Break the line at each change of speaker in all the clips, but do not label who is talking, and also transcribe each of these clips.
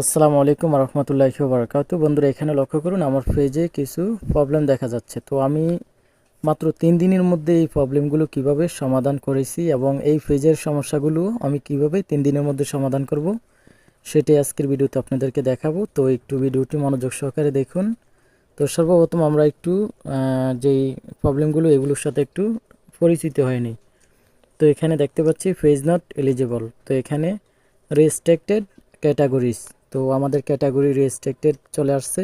আসসালামু আলাইকুম রহমতুল্লাহি বারকাত বন্ধুরা, এখানে লক্ষ্য করুন, আমার ফ্রিজে কিছু প্রবলেম দেখা যাচ্ছে। তো আমি মাত্র তিন দিনের মধ্যে এই প্রবলেমগুলো কীভাবে সমাধান করেছি এবং এই ফ্রিজের সমস্যাগুলো আমি কীভাবে তিন দিনের মধ্যে সমাধান করব সেটাই আজকের ভিডিওতে আপনাদেরকে দেখাবো। তো একটু ভিডিওটি মনোযোগ সহকারে দেখুন। তো সর্বপ্রথম আমরা একটু যেই প্রবলেমগুলো এগুলোর সাথে একটু পরিচিত হয়নি। তো এখানে দেখতে পাচ্ছি ফ্রিজ নট এলিজিবল তো এখানে রেস্ট্রিক্টেড ক্যাটাগরিজ তো আমাদের ক্যাটাগরি রেস্ট্রিক্টেড চলে আসছে।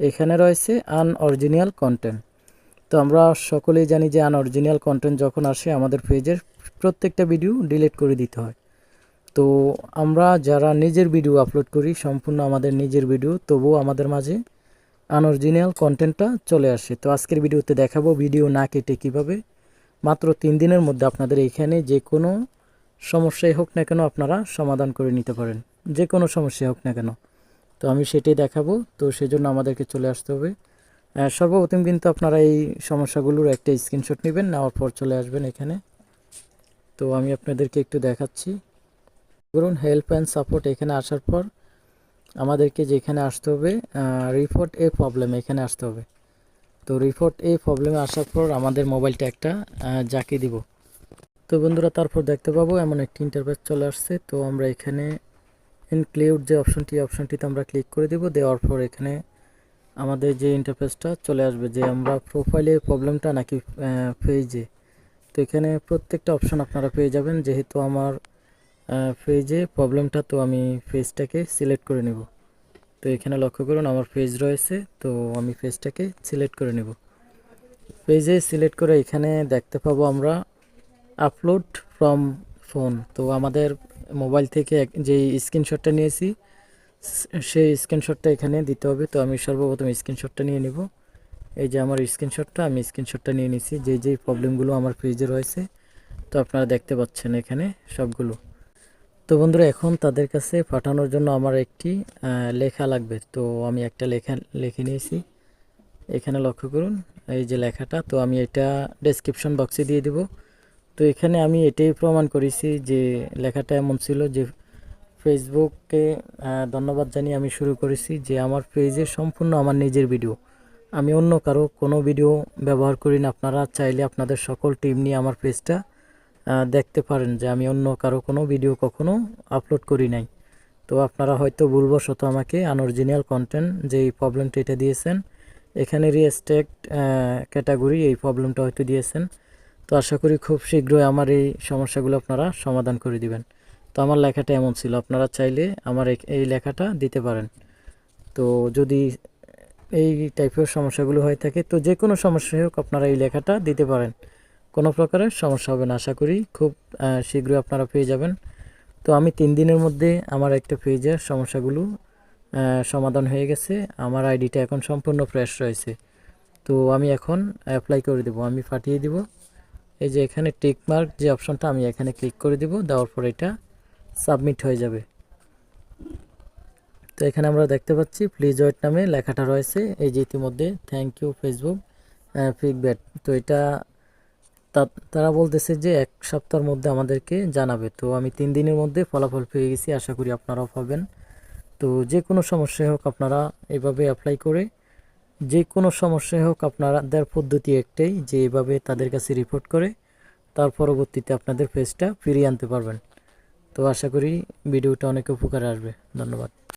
এখানে রয়েছে আনঅরিজিনাল কন্টেন্ট তো আমরা সকলেই জানি যে আনঅরিজিনাল কন্টেন্ট যখন আসে, আমাদের পেজের প্রত্যেকটা ভিডিও ডিলিট করে দিতে হয়। তো আমরা যারা নিজের ভিডিও আপলোড করি, সম্পূর্ণ আমাদের নিজের ভিডিও তবুও আমাদের মাঝে আনঅরিজিনাল কন্টেন্টটা চলে আসে। তো আজকের ভিডিওতে দেখাবো ভিডিও না কেটে কীভাবে। মাত্র তিন দিনের মধ্যে আপনাদের এখানে যে কোনো সমস্যাই হোক না কেন আপনারা সমাধান করে নিতে পারেন। যে কোনো সমস্যা হোক না কেন। তো আমি সেটাই দেখাবো। তো সেজন্য আমাদেরকে চলে আসতে হবে। সর্বপ্রথম কিন্তু আপনারা এই সমস্যাগুলোর একটা স্ক্রিনশট নেবেন, নেওয়ার পর চলে আসবেন এখানে। তো আমি আপনাদেরকে একটু দেখাচ্ছি। ধরুন হেল্প অ্যান্ড সাপোর্ট এখানে আসার পর আমাদেরকে যেখানে আসতে হবে রিপোর্ট এ প্রবলেম এখানে আসতে হবে। তো রিপোর্ট এই প্রবলেমে আসার পর আমাদের মোবাইলটা একটা জাকি দিব। তো বন্ধুরা, তারপর দেখতে পাবো এমন একটি ইন্টারফেস চলে আসছে। তো আমরা এখানে ইনক্লুড যে অপশনটি অপশনটিতে আমরা ক্লিক করে দেব। দেওয়ার পর এখানে আমাদের যে ইন্টারফেসটা চলে আসবে, যে আমরা প্রোফাইলের প্রবলেমটা নাকি পেজে তো এখানে প্রত্যেকটা অপশন আপনারা পেয়ে যাবেন। যেহেতু আমার পেজে প্রবলেমটা তো আমি পেজটাকে সিলেক্ট করে নেব। তো এখানে লক্ষ্য করুন, আমার পেজ রয়েছে, তো আমি পেজটাকে সিলেক্ট করে নেব। পেজে সিলেক্ট করে এখানে দেখতে পাবো আমরা আপলোড ফ্রম ফোন তো আমাদের মোবাইল থেকে যেই স্ক্রিনশটটা নিয়েছি সেই স্ক্রিনশটটা এখানে দিতে হবে। তো আমি সর্বপ্রথম স্ক্রিনশটটা নিয়ে নিব। এই যে আমার স্ক্রিনশটটা, আমি স্ক্রিনশটটা নিয়ে নিছি। যে যেই প্রবলেমগুলো আমার ফ্রিজে রয়েছে, তো আপনারা দেখতে পাচ্ছেন এখানে সবগুলো। তো বন্ধুরা, এখন তাদের কাছে পাঠানোর জন্য আমার একটি লেখা লাগবে। তো আমি একটা লেখা লিখে নিয়েছি। এখানে লক্ষ্য করুন, এই যে লেখাটা, তো আমি এটা ডেসক্রিপশন বক্সে দিয়ে দেব। তো এখানে আমি এটাই প্রমাণ করেছি যে লেখাটা এমন ছিল যে ফেসবুককে ধন্যবাদ জানিয়ে আমি শুরু করেছি যে আমার পেজে সম্পূর্ণ আমার নিজের ভিডিও আমি অন্য কারও কোনো ভিডিও ব্যবহার করি না। আপনারা চাইলে আপনাদের সকল টিম নিয়ে আমার পেজটা দেখতে পারেন যে আমি অন্য কারও কোনো ভিডিও কখনো আপলোড করি নাই। তো আপনারা হয়তো ভুলবশত আমাকে আনঅরিজিনাল কন্টেন্ট যে এই প্রবলেমটা এটা দিয়েছেন, এখানে রিয়েস্টেক্ট ক্যাটাগরি এই প্রবলেমটা হয়তো দিয়েছেন। তো আশা করি খুব শীঘ্রই আমার এই সমস্যাগুলো আপনারা সমাধান করে দিবেন। তো আমার লেখাটা এমন ছিল, আপনারা চাইলে আমার এই- লেখাটা দিতে পারেন। তো যদি এই টাইপের সমস্যাগুলো হয়ে থাকে, তো যে কোনো সমস্যা হোক আপনারা এই লেখাটা দিতে পারেন। কোনো প্রকারের সমস্যা হবে না। আশা করি খুব শীঘ্রই আপনারা পেয়ে যাবেন। তো আমি তিন দিনের মধ্যে আমার একটা পেজের সমস্যাগুলো সমাধান হয়ে গেছে। আমার আইডিটা এখন সম্পূর্ণ ফ্রেশ রয়েছে। তো আমি এখন অ্যাপ্লাই করে দেবো। আমি পাঠিয়ে দিব। এই যে এখানে টিক মার্ক যে অপশনটা আমি এখানে ক্লিক করে দিব, দেওয়ার পর এটা সাবমিট হয়ে যাবে। তো এখানে আমরা দেখতে পাচ্ছি প্লিজ ওয়েট নামে লেখাটা রয়েছে। এই যে ইতিমধ্যে থ্যাংক ইউ ফেসবুক ফিডব্যাক তো এটা তারা বলতেছে যে এক সপ্তাহের মধ্যে আমাদেরকে জানাবে। তো আমি তিন দিনের মধ্যে ফলাফল পেয়ে গেছি, আশা করি আপনারাও পাবেন। তো যে কোনো সমস্যায় হোক আপনারা এভাবে অ্যাপ্লাই করে যে কোনো সমস্যায় হোক আপনাদের পদ্ধতি একটাই যে এভাবে তাদের কাছে রিপোর্ট করে, তার পরবর্তীতে আপনাদের পেজটা ফিরিয়ে আনতে পারবেন। তো আশা করি ভিডিওটা অনেক উপকারে আসবে। ধন্যবাদ।